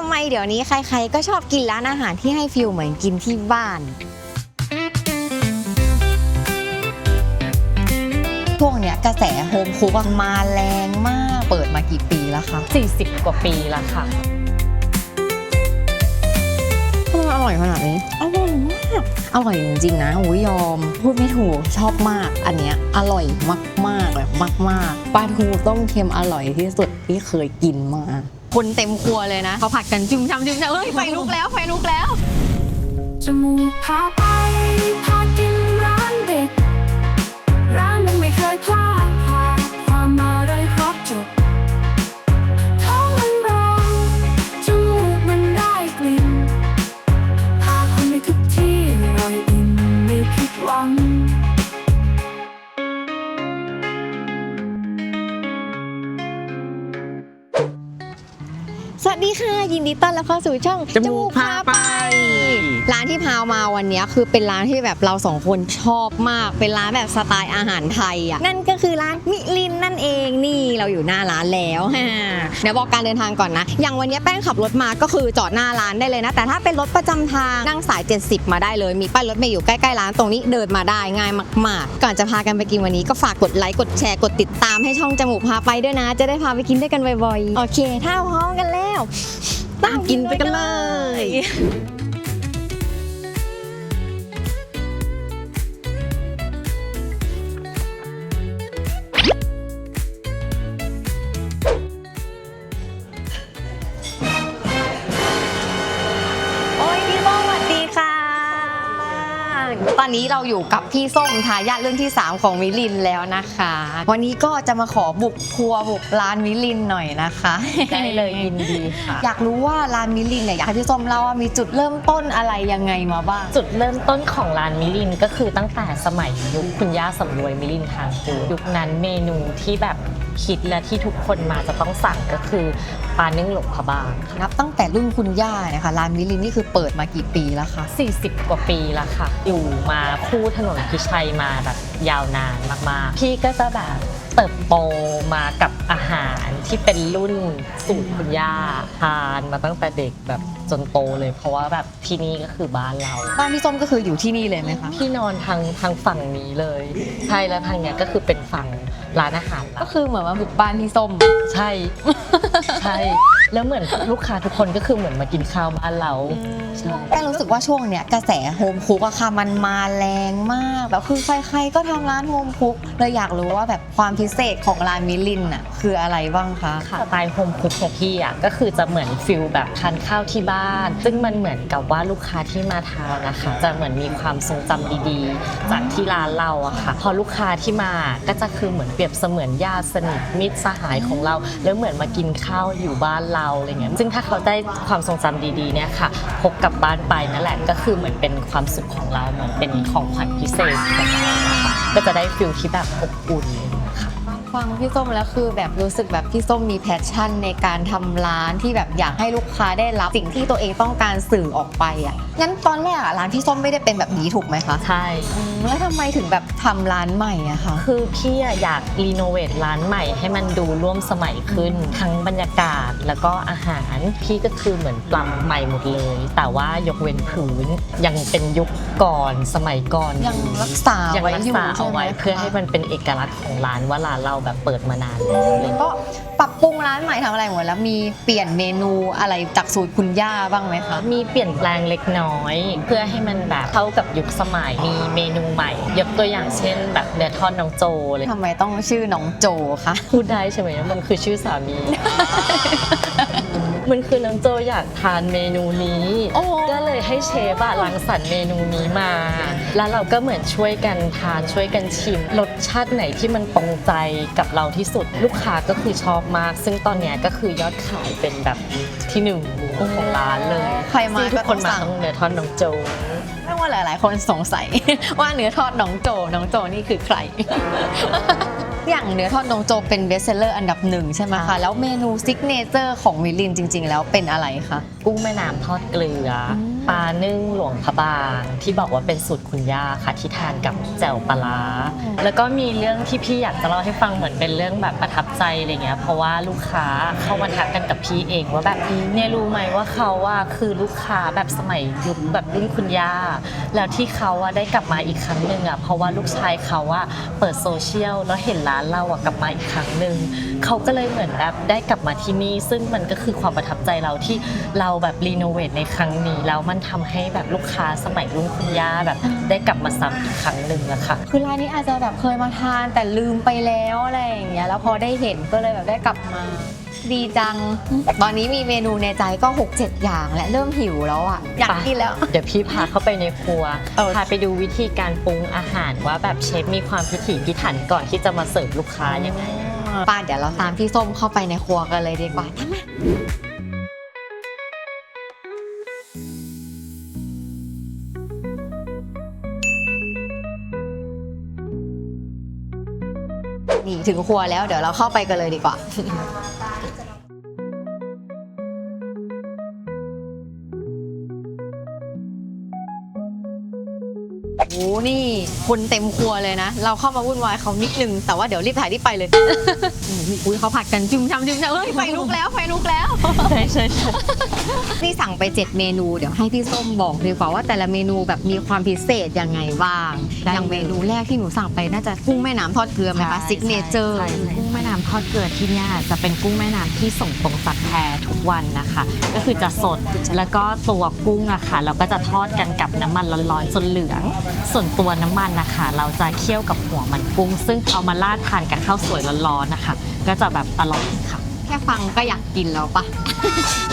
ทำไมเดี๋ยวนี้ใครๆ ก็ชอบกินร้านอาหารที่ให้ฟิลเหมือนกินที่บ้านช่วงเนี้ยกระแสโฮมคุกอะมาแรงมาก เปิดมากี่ปีแล้วคะ40 กว่าปีแล้วค่ะทำไมอร่อยขนาดนี้ อร่อยมาก อร่อยจริงๆนะโอ้ยยอม พูดไม่ถูก ชอบมาก อันเนี้ยอร่อยมากๆแบบมากๆปลาทูต้มเค็มอร่อยที่สุดที่เคยกินมา คนเต็มครัวเลยนะเขาผัดกันจุ่มช้ำจุ่มช้ำเฮ้ยไฟลุกแล้วไฟลุกแล้ว จมูกพาไปพากิน ค่ะ ยินดีต้อนรับเข้าสู่ช่องจมูกพาไป ร้านที่พาวมาวันนี้คือเป็นร้านที่แบบเราสองคนชอบมาก เป็นร้านแบบสไตล์อาหารไทยอะนั่นก็คือร้านมิลินนั่นเองนี่เราอยู่หน้าร้านแล้วฮ่าเดี๋ยวบอกการเดินทางก่อนนะ อย่างวันนี้แป้งขับรถมาก็คือจอดหน้าร้านได้เลยนะ แต่ถ้าเป็นรถประจำทางนั่งสาย 70 มาได้เลย มีป้ายรถเมย์อยู่ใกล้ๆร้านตรงนี้เดินมาได้ง่ายมาก ๆ ก่อนจะพากันไปกินวันนี้ก็ฝากกดไลค์กดแชร์กดติดตามให้ช่องจมูกพาไปด้วยนะ จะได้พาไปกินด้วยกันบ่อยๆโอเค ถ้าพร้อมกันแล้วตามกินไปกันเลย นนี้เราอยู่กับพี่ส้มทายาทรุ่นที่ 3 ของมิลินแล้วนะคะ วันนี้ก็จะมาขอบุกครัวบุกร้านมิลินหน่อยนะคะได้เลยยินดีค่ะ อยากรู้ว่าร้านมิลินเนี่ยอยากให้พี่ส้มเล่าว่ามีจุดเริ่มต้นอะไรยังไงมาบ้าง จุดเริ่มต้นของร้านมิลินก็คือตั้งแต่สมัยยุคคุณย่าสำรวยมิลินทางฟูดยุคนั้นเมนูที่แบบ คิดและที่ทุกคนมาจะต้องสั่งก็คือปลานึ่งหลบพะบางค่ะ นับตั้งแต่รุ่นคุณย่าเนี่ยค่ะร้านมิลินนี่คือเปิดมากี่ปีแล้วคะ40 กว่าปีแล้วค่ะ อยู่มาคู่ถนนพิชัยมาแบบยาวนานมากๆ พี่ก็จะแบบเติบโตมากับอาหาร ที่เป็นรุ่นสูตรคุณย่าทานมาตั้งแต่เด็กแบบจนโตเลย เพราะว่าแบบที่นี่ก็คือบ้านเรา บ้านพี่ส้มก็คืออยู่ที่นี่เลยไหมคะพี่นอนทางทางฝั่งนี้เลยใช่แล้วทางเนี้ยก็คือเป็นฝั่งร้านอาหารก็เราคือเหมือนมาบุกบ้านพี่ส้ม ใช่ ใช่ แล้วเหมือนลูกค้าทุกคนก็คือเหมือนมากินข้าวบ้านเราใช่แป้งรู้สึกว่าช่วงเนี้ยกระแสโฮมคุกอะค่ะมันมาแรงมากแบบคือใครๆก็ทำร้านโฮมคุกเลยอยากรู้ว่าแบบความพิเศษของร้านมิลินอะคืออะไรบ้างคะสไตล์โฮมคุกของพี่อะก็คือจะเหมือนฟิลแบบทานข้าวที่บ้าน ซึ่งมันเหมือนกับว่าลูกค้าที่มาทานนะคะ จะเหมือนมีความทรงจำดีๆ จากที่ร้านเราอะค่ะ พอลูกค้าที่มาก็จะคือเหมือนเปรียบเสมือนญาติสนิทมิตรสหายของเรา แล้วเหมือนมากินข้าวอยู่บ้านเราอะไรเงี้ยซึ่งถ้าเขาได้ความทรงจำดีๆเนี่ยค่ะพกกลับบ้านไปนั่นแหละก็คือเหมือนเป็นความสุขของเราเหมือนเป็นของขวัญพิเศษของเราก็จะได้ฟิลที่แบบอบอุ่นค่ะ ฟังพี่ส้มแล้วคือแบบรู้สึกแบบพี่ส้มมีแพชชั่นในการทำร้านที่แบบอยากให้ลูกค้าได้รับสิ่งที่ตัวเองต้องการสื่อออกไปอะงั้นตอนแรกอะร้านพี่ส้มไม่ได้เป็นแบบนี้ถูกไหมคะใช่อืมแล้วทำไมถึงแบบทำร้านใหม่อะคะคือพี่อะอยากรีโนเวทร้านใหม่ให้มันดูร่วมสมัยขึ้น ทั้งบรรยากาศแล้วก็อาหารพี่ก็คือเหมือนปรับใหม่หมดเลย แต่ว่ายกเว้นพื้นยังเป็นยุคก่อนสมัยก่อนยังรักษายังไว้รักอยู่ษาเอาไว้ช่มคะเพื่อให้มันเป็นเอกลักษณ์ของร้านว่าร้านเราแบบเปิดมานานแล้วอะไรอย่างเลยก็ปรับปรุงร้านใหม่ทำอะไรหมดแล้วมีเปลี่ยนเมนูอะไรจากสูตรคุณย่าบ้างไหมคะ มีเปลี่ยนแปลงเล็กน้อย เพื่อให้มันแบบเข้ากับยุคสมัยมีเมนูใหม่ ยกตัวอย่างเช่น แบบเนื้อทอดน้องโจเลยทำไมต้องชื่อน้องโจคะพูดได้ใช่ไหมมันคือชื่อสามี มันคือน้องโจอยากทานเมนูนี้ โอ้ ก็เลยให้เชฟอะรังสรรค์เมนูนี้มา แล้วเราก็เหมือนช่วยกันทานช่วยกันชิม รสชาติไหนที่มันตรงใจกับเราที่สุด ลูกค้าก็คือชอบมาก ซึ่งตอนเนี้ยก็คือยอดขายเป็นแบบที่หนึ่งของร้านเลยใครมาซึ่งทุกคนก็ต้องมาสั่ง ต้องเนื้อทอดน้องโจ ไม่ว่าหลาย ๆ คนสงสัย ว่าเนื้อทอดน้องโจน้องโจนี่คือใคร อย่างเนื้อทอดน้องโจเป็นเบสเซอร์อันดับหนึ่งใช่ไหมคะ แล้วเมนูซิกเนเจอร์ของมิลินจริง ๆ แล้วเป็นอะไรคะ กุ้งแม่น้ำทอดเกลืออ ปลานึ่งหลวงพระบาง ที่บอกว่าเป็นสูตรคุณย่าค่ะที่ทานกับแจ่วปลาร้าแล้วก็มีเรื่องที่พี่อยากจะเล่าให้ฟังเหมือนเป็นเรื่องแบบประทับใจอะไรเงี้ยเพราะว่าลูกค้าเข้ามาทักกันกับพี่เองว่าแบบเนี่ยรู้ไหมว่าเขาว่าคือลูกค้าแบบสมัยยุคแบบรุ่นคุณย่าแล้วที่เขาอะได้กลับมาอีกครั้งหนึ่งอะเพราะว่าลูกชายเขาอะเปิดโซเชียลแล้วเห็นร้านเราอะกลับมาอีกครั้งหนึ่งเขาก็เลยเหมือนแบบได้กลับมาที่นี่ซึ่งมันก็คือความประทับใจเราที่เราแบบรีโนเวทในครั้งนี้แล้วมันทำให้แบบลูกค้าสมัยรุ่นคุณย่าแบบได้กลับมาซ้ำอีกครั้งหนึ่งอะค่ะ คือร้านนี้อาจจะแบบเคยมาทานแต่ลืมไปแล้วอะไรอย่างเงี้ยแล้วพอได้เห็นก็เลยแบบได้กลับมาดีจัง ตอนนี้มีเมนูในใจก็ 6 7 อย่างและเริ่มหิวแล้วอะ อยากกินแล้ว เดี๋ยวพี่พาเข้าไปในครัวเออพาไปดูวิธีการปรุงอาหารว่าแบบเชฟมีความพิถีพิถันก่อนที่จะมาเสิร์ฟลูกค้ายังไงป้าเดี๋ยวเราตามพี่ส้มเข้าไปในครัวกันเลยดีกว่าทำไม ถึงครัวแล้วเดี๋ยวเราเข้าไปกันเลยดีกว่า นี่คนเต็มครัวเลยนะ เราเข้ามาวุ่นวายเขานิดนึง แต่ว่าเดี๋ยวรีบถ่ายรีบไปเลยอุ้ยเขาผัดกันจุ่มชำจุ่มชำเฮ้ยไฟลุกแล้วไฟลุกแล้ว ใช่ใช่ใช่นี่สั่งไป 7 เมนูเดี๋ยวให้พี่ส้มบอกดีกว่าว่าแต่ละเมนูแบบมีความพิเศษยังไงบ้างอย่างเมนูแรกที่หนูสั่งไปน่าจะกุ้งแม่น้ำทอดเกลือไหมคะซิกเนเจอร์ใช่กุ้งแม่น้ำทอดเกลือที่เนี่ยจะเป็นกุ้งแม่น้ำที่ส่งตรงจากแพทุกวันนะคะ ก็คือจะสดแล้วก็ตัวกุ้งอะค่ะ เราก็จะทอดกันกับน้ำมันร้อนๆจนเหลืองส่วนตัวน้ำมันนะคะ เราจะเคี่ยวกับหัวมันกุ้ง ซึ่งเอามาราดทานกับข้าวสวยร้อนๆนะคะ ก็จะแบบอร่อยค่ะ แค่ฟังก็อยากกินแล้วปะ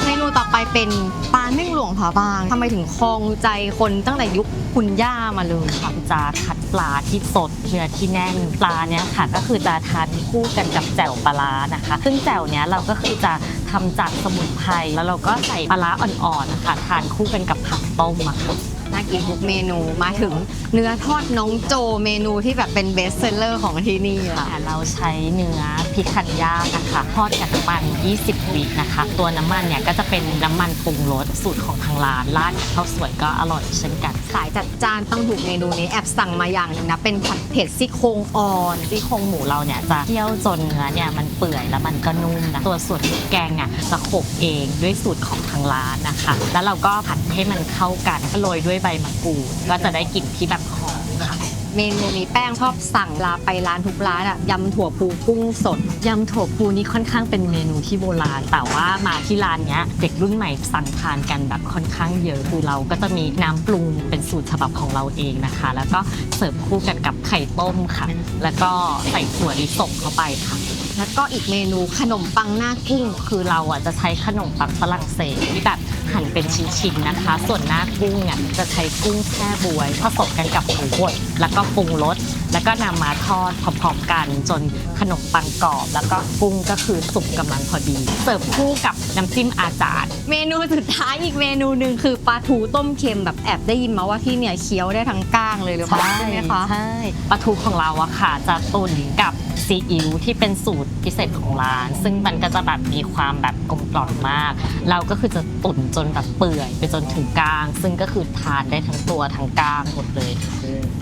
เมนูต่อไปเป็นปลานึ่งหลวงผาบางทำไมถึงคลองใจคนตั้งแต่ยุคคุณย่ามาเลยค่ะจะคัดปลาที่สดเนื้อที่แน่นปลาเนี้ยค่ะก็คือจะทานคู่กันกับแจ่วปลาร้านะคะ ซึ่งแจ่วเนี้ยเราก็คือจะทำจากสมุนไพรแล้วเราก็ใส่ปลาร้าอ่อนๆนะคะทานคู่กันกับผักต้มอะค่ะ น่ากินทุกเมนูมาถึงเนื้อทอดน้องโจเมนูที่แบบเป็นเบสเซลเลอร์ของที่นี่ค่ะ ค่ะเราใช้เนื้อพิคันย่างนะคะทอดกับน้ำมัน 20 วินะคะ ตัวน้ำมันเนี่ยก็จะเป็นน้ำมันปรุงรสสูตรของทางร้านราดกับข้าวสวยก็อร่อยเช่นกันขายจัดจานต้องถูกเมนูนี้แอบสั่งมาอย่างหนึงนะ เป็นผัดเผ็ดซี่โครงอ่อน ซี่โครงหมูเราเนี่ยจะเคี่ยวจนเนื้อเนี่ยมันเปื่อยแล้วมันก็นุ่มนะตัวส่วนพริกแกงเนี่ยจะโขลกเองด้วยสูตรของทางร้านนะคะ แล้วเราก็ผัดให้มันเข้ากันก็โรยด้วยใบมะกรูดก็จะได้กลิ่นที่แบบหอมค่ะเมนูนี้แป้งชอบสั่งลาไปร้านทุกร้านอะยำถั่วปูกุ้งสดยำถั่วพูนี่ค่อนข้างเป็นเมนูที่โบราณ แต่ว่ามาที่ร้านเนี้ยเด็กรุ่นใหม่สั่งทานกันแบบค่อนข้างเยอะคือเราก็จะมีน้ำปรุงเป็นสูตรฉบับของเราเองนะคะ แล้วก็เสิร์ฟคู่กันกับไข่ต้มค่ะ แล้วก็ใส่ถั่วลิสงเข้าไปค่ะแล้วก็อีกเมนูขนมปังหน้ากุ้งคือเราอะจะใช้ขนมปังฝรั่งเศสที่แบบ หั่นเป็นชิ้นๆนะคะ ส่วนหน้ากุ้งเนี่ยจะใช้กุ้งแช่บวยผสมกันกับหมูบดแล้วก็ปรุงรสแล้วก็นำมาทอดพร้อมๆกันจนขนมปังกรอบ แล้วก็กุ้งก็คือสุกกำลังพอดี เสิร์ฟคู่กับน้ำจิ้มอาจารย์ เมนูสุดท้ายอีกเมนูหนึ่งคือปลาทูต้มเค็มแบบแอบได้ยินมาว่าที่เนี่ยเคี้ยวได้ทั้งก้างเลยหรือเปล่าใช่ไหมคะใช่ปลาทูของเราอะค่ะจะตุ๋นกับ ซีอิ๊วที่เป็นสูตรพิเศษของร้าน ซึ่งมันก็จะแบบมีความแบบกลมกล่อมมาก เราก็คือจะตุ๋นจนแบบเปื่อยไปจนถึงกลาง ซึ่งก็คือทานได้ทั้งตัวทั้งกลางหมดเลย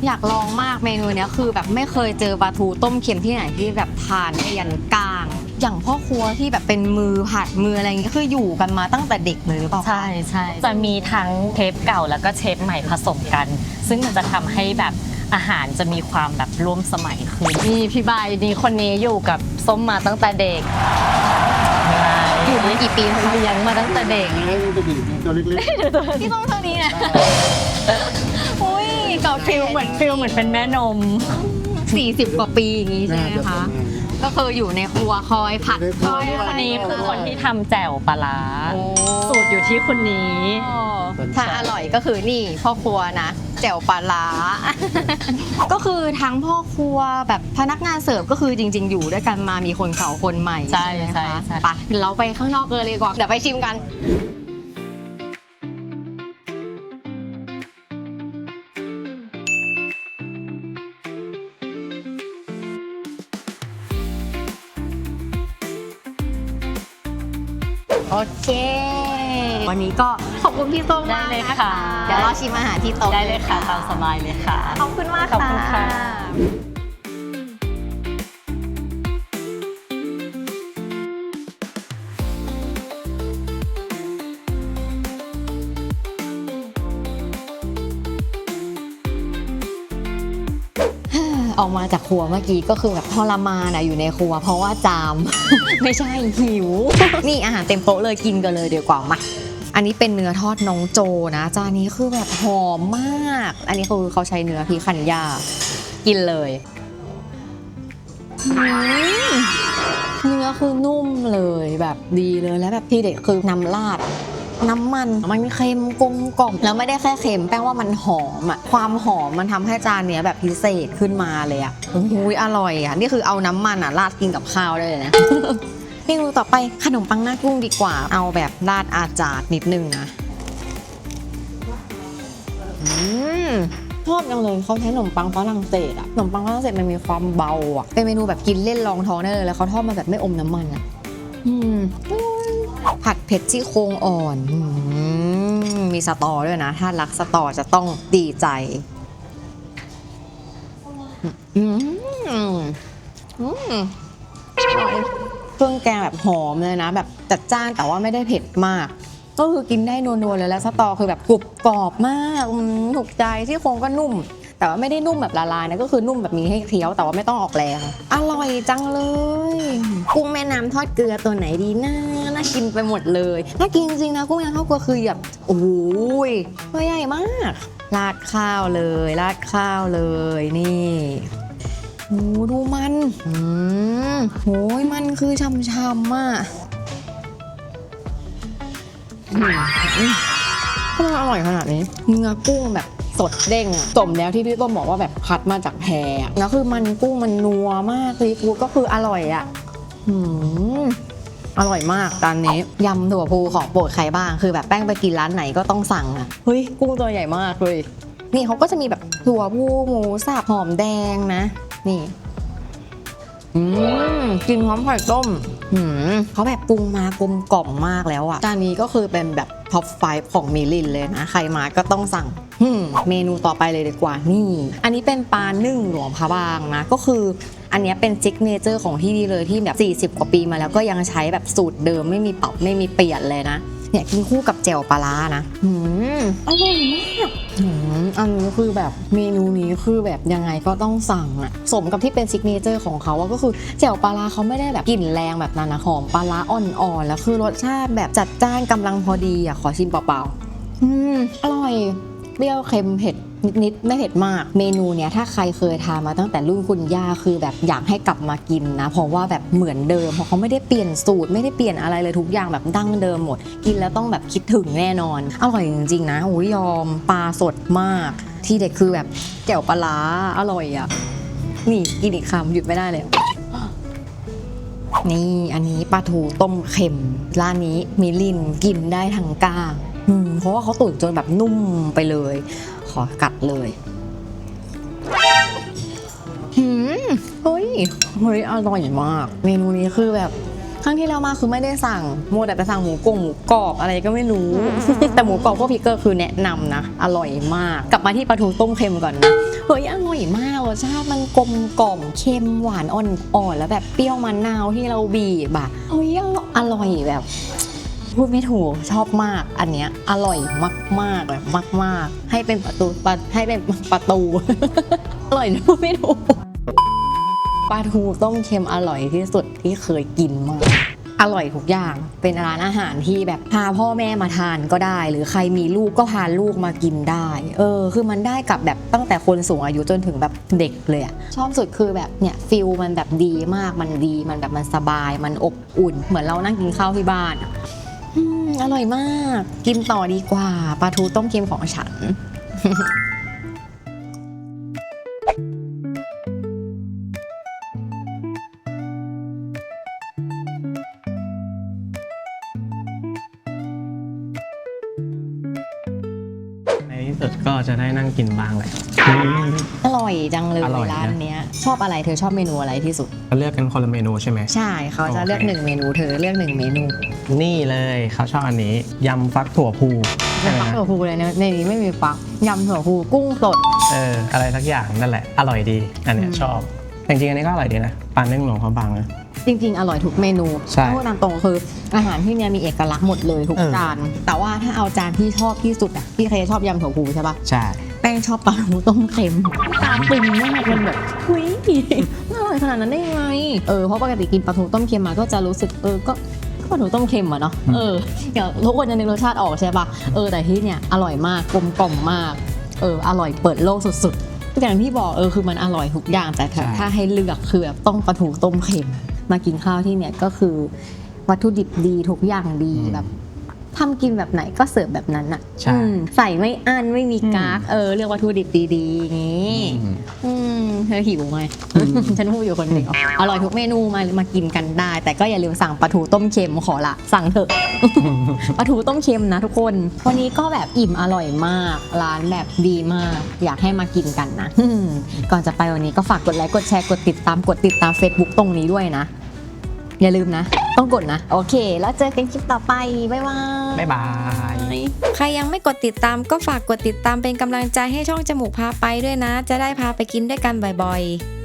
อยากลองมากเมนูเนี้ยคือแบบไม่เคยเจอปลาทูต้มเค็มที่ไหนที่แบบทานได้ยันก้าง อย่างพ่อครัวที่แบบเป็นมือผัดมืออะไรอย่างเงี้ยคืออยู่กันมาตั้งแต่เด็กเลยหรือเปล่าคะ ใช่ใช่จะมีทั้งเชฟเก่าแล้วก็เชฟใหม่ผสมกัน ซึ่งมันจะทำให้แบบ อาหารจะมีความแบบร่วมสมัยขึ้นนี่พี่ใบนี่คนนี้อยู่กับส้มมาตั้งแต่เด็กอยู่มากี่ปีคะเลี้ยงมาตั้งแต่เด็กให้มันจะบีบตัวเล็กพี่ส้มเท่านี้นะอุ้ยเก่าฟิลเหมือนฟิลเหมือนเป็นแม่นมสี่สิบกว่าปีอย่างงี้ๆใช่ไหมน่าจะปคะระมาณก็คืออยู่ในครัวคอยผัดในครัควอยด้วยอะไรคนนี้คือคนที่ทำแจ่วปลาร้าโอ้สูตรอยู่ที่คนนี้ ถ้าอร่อยก็คือนี่พ่อครัวนะ แจ่วปลาร้า ก็คือทั้งพ่อครัวแบบพนักงานเสิร์ฟก็คือจริง ๆ อยู่ด้วยกันมามีคนเก่าคนใหม่ใช่ไหมใช่คะใช่ ไปเดี๋ยวเราไปข้างนอกเลยดีกว่าเดี๋ยวไปชิมกัน โอเคบ วันนี้ก็ขอบคุณพี่ส้มมากได้เลยนะค่ะ เดี๋ยวเราชิมอาหารที่โต๊ะได้เลยค่ะ ตามสบายเลยค่ะ ขอบคุณมากขอบคุณค่ะ ออกมาจากครัวเมื่อกี้ก็คือแบบทรมานอะอยู่ในครัว เพราะว่าจาม ไม่ใช่หิว นี่อาหารเต็มโต๊ะเลยกินกันเลยเดี๋ยวกว่ามาอันนี้เป็นเนื้อทอดน้องโจนะจานนี้คือแบบหอมมาก อันนี้คือเขาใช้เนื้อพีคันยากินเลยเนื้อคือนุ่มเลยแบบดีเลยแล้วแบบที่เด็ดคือน้ำราด น้ำมัน มันเค็มกลมกล่อมแล้วไม่ได้แค่เค็มแป้งว่ามันหอมอะความหอมมันทำให้จานเนี้ยแบบพิเศษขึ้นมาเลยอะโอ้ยอร่อยอะนี่คือเอาน้ำมันอะราดกินกับข้าวได้เลยนะเมนูต่อไปขนมปังหน้ากุ้งดีกว่า เอาแบบราดอาจาดนิดนึงนะอืมชอบจังเลยเขาใช้ขนมปังฝรั่งเศสอะขนมปังฝรั่งเศสมันมีความเบาอะเป็นเมนูแบบกินเล่นรองท้องได้เลยแล้วเขาทอดมาแบบไม่อมน้ำมันอะอืม ผัดเผ็ดซี่โครงอ่อนอมีสตอด้วยนะ ถ้ารักสตอจะต้องดีใจอืมอืมเครื่องแกงแบบหอมเลยนะ แบบจัดจ้านแต่ว่าไม่ได้เผ็ดมาก ก็คือกินได้นัวๆเลยแล้วสตอคือแบบกรุบกรอบมากถูกใจซี่โครงก็นุ่ม แต่ว่าไม่ได้นุ่มแบบละลายนะก็คือนุ่มแบบมีให้เคี้ยวแต่ว่าไม่ต้องออกแรงอร่อยจังเลย กุ้งแม่น้ำทอดเกลือตัวไหนดีนะน่ากินไปหมดเลยน่ากินจริงๆนะกุ้งแม่น้ำทอดเกลือคือแบบโอ้ยตัวใหญ่มากราดข้าวเลยราดข้าวเลยนี่โอ้ดูมันอืมโอ้ยมันคือช่ำๆอะอืมทำไมอร่อยขนาดนี้เนื้อกุ้งแบบส ดเด้งอะสมแล้วที่พี่ต้มบอกว่าแบบคัดมาจากแพอะแล้วคือมันกุ้งมันนัวมากซีฟู้ดก็คืออร่อยอะหืมอร่อยมากตอนนี้ยำถั่วพูของโปรดใครบ้างคือแบบแป้งไปกินร้านไหนก็ต้องสั่งอะเฮ้ยกุ้งตัวใหญ่มากเลยนี่เขาก็จะมีแบบถั่วพูหมูสับหอมแดงนะ นี่ อืมกินพร้อมไข่ต้มอืม เขาแบบปรุงมากลมกล่อมมากแล้วอะจานนี้ก็คือเป็นแบบท็อป5ของมิลินเลยนะ ใครมาก็ต้องสั่งเมนูต่อไปเลยดีกว่านี่ อันนี้เป็นปลานึ่งหลวงพระบางนะ ก็คืออันนี้เป็นซิกเนเจอร์ของที่นี่เลยที่แบบ 40 กว่าปีมาแล้วก็ยังใช้แบบสูตรเดิมไม่มีปรับไม่มีเปลี่ยนเลยนะ เนี่ยกินคู่กับแจ่วปลาร้านะอืมอร่อยมาก อันนี้คือแบบเมนูนี้คือแบบยังไงก็ต้องสั่งอะสมกับที่เป็นซิกเนเจอร์ของเขาอะก็คือแจ่วปลาร้าเขาไม่ได้แบบกลิ่นแรงแบบนั้นนะหอมปลาร้าอ่อนๆแล้วคือรสชาติแบบจัดจ้านกำลังพอดีอะขอชิมเปล่าๆอืมอร่อยเปรี้ยวเค็มเผ็ด นิดๆไม่เผ็ดมาก เมนูเนี้ยถ้าใครเคยทานมาตั้งแต่รุ่นคุณย่าคือแบบอยากให้กลับมากินนะ เพราะว่าแบบเหมือนเดิมเพราะเขาไม่ได้เปลี่ยนสูตรไม่ได้เปลี่ยนอะไรเลยทุกอย่างแบบดั้งเดิมหมด กินแล้วต้องแบบคิดถึงแน่นอนอร่อยจริงๆนะโอ้ยยอมปลาสดมาก ที่เด็ดคือแบบแจ่วปลาร้าอร่อยอะนี่กินอีกคำหยุดไม่ได้เลยนี่อันนี้ปลาทูต้มเค็มร้านนี้มิลินกินได้ทั้งก้าง เพราะว่าเขาตุ๋นจนแบบนุ่มไปเลย ขอกัดเลยหืมเฮ้ยเฮ้ยอร่อยมาก เมนูนี้คือแบบครั้งที่แล้วมาคือไม่ได้สั่งโมวแต่ไปสั่งหมูกงหมูกรอบอะไรก็ไม่รู้ แต่หมูกรอบพวกพิกเกอร์คือแนะนำนะ อร่อยมาก กลับมาที่ปลาทูต้มเค็มก่อนนะเฮ้ยอร่อยมากรสชาติมันกลมกล่อมเค็มหวานอ่อนๆแล้วแบบเปรี้ยวมะนาวที่เราบีบอะเฮ้ยอร่อยแบบ พูดไม่ถูกชอบมาก อันเนี้ยอร่อยมากๆแบบมาก ๆ ให้เป็นประตูปะให้เป็นประตู อร่อยพูดไม่ถูกปลาทูต้มเค็มอร่อยที่สุดที่เคยกินมากอร่อยทุกอย่างเป็นร้านอาหารที่แบบพาพ่อแม่มาทานก็ได้ หรือใครมีลูกก็พาลูกมากินได้ เออ คือมันได้กับแบบตั้งแต่คนสูงอายุจนถึงแบบเด็กเลยอะชอบสุดคือแบบเนี่ยฟิลมันแบบดีมากมันดี มันแบบมันสบายมันอบอุ่น เหมือนเรานั่งกินข้าวที่บ้าน อร่อยมาก กินต่อดีกว่าปลาทูต้มเค็มของฉัน ก็จะได้นั่งกินบ้างแหละ อร่อยจังเลยอร่อยนะ ร้านเนี้ย ชอบอะไรเธอชอบเมนูอะไรที่สุดเราเลือกกันคนละเมนูใช่ไหม ใช่เขาจะโอเคเลือกหนึ่งเมนูเธอเลือกหนึ่งเมนูนี่เลยเขาชอบอันนี้ยำฟักถั่วพูเป็ใช่นไหมฟักฮะถั่วพูเลยนะในนี้ไม่มีฟักยำถั่วพูกุ้งสด เอออะไรสักอย่างนั่นแหละ อร่อยดี อันเนี้ยอืม ชอบจริงๆอันนี้ก็อร่อยดีนะปลานึ่งหลวงพระบางนะ จริง ๆ อร่อยทุกเมนูใช่พูดตามตรงคืออาหารที่เนี่ยมีเอกลักษณ์หมดเลยทุกเออ จาน แต่ว่าถ้าเอาจานที่ชอบที่สุดอะพี่เคยชอบยำถั่วพูใช่ปะใช่ แป้งชอบปลาทูต้มเค็มตาปึงมากมันแบบเฮ้ยอร่อยขนาดนั้นได้ยังไงเออเพราะปกติกินปลาทูต้มเค็มมาก็จะรู้สึกเออก็ก็ปลาทูต้มเค็มอะเนาะเออเดี๋ยวทุกคนจะนึกรสชาติออกใช่ปะเออแต่ที่เนี่ยอร่อยมากกลมกล่อมมากเอออร่อยเปิดโลกสุดๆอย่างที่บอกเออคือมันอร่อยทุกอย่างแต่ถ้าใช่ ถ้าให้เลือกคือแบบต้องปลาทูต้มเค็ม มากินข้าวที่เนี่ยก็คือวัตถุดิบดีทุกอย่างดีแบบทำกินแบบไหนก็เสิร์ฟแบบนั้นอะใช่อืมใส่ไม่อั้นไม่มีกากเออเรียกวัตถุดิบดีๆอย่างงี้อืมอืมเธอหิวไงฉันพูดอยู่คนเดียวอร่อยทุกเมนูมามากินกันได้ แต่ก็อย่าลืมสั่งปลาทูต้มเค็มขอละสั่งเถอะปลาทูต้มเค็มนะทุกคนวันนี้ก็แบบอิ่มอร่อยมาก ร้านแบบดีมาก อยากให้มากินกันนะก่อนจะไปวันนี้ก็ฝากกดไลค์กดแชร์กดติดตามกดติดตาม Facebook ตรงนี้ด้วยนะ อย่าลืมนะ ต้องกดนะ โอเค แล้วเจอกันคลิปต่อไป บ๊ายบาย บ๊ายบาย ใครยังไม่กดติดตามก็ฝากกดติดตามเป็นกำลังใจให้ช่องจมูกพาไปด้วยนะ จะได้พาไปกินด้วยกันบ่อยๆ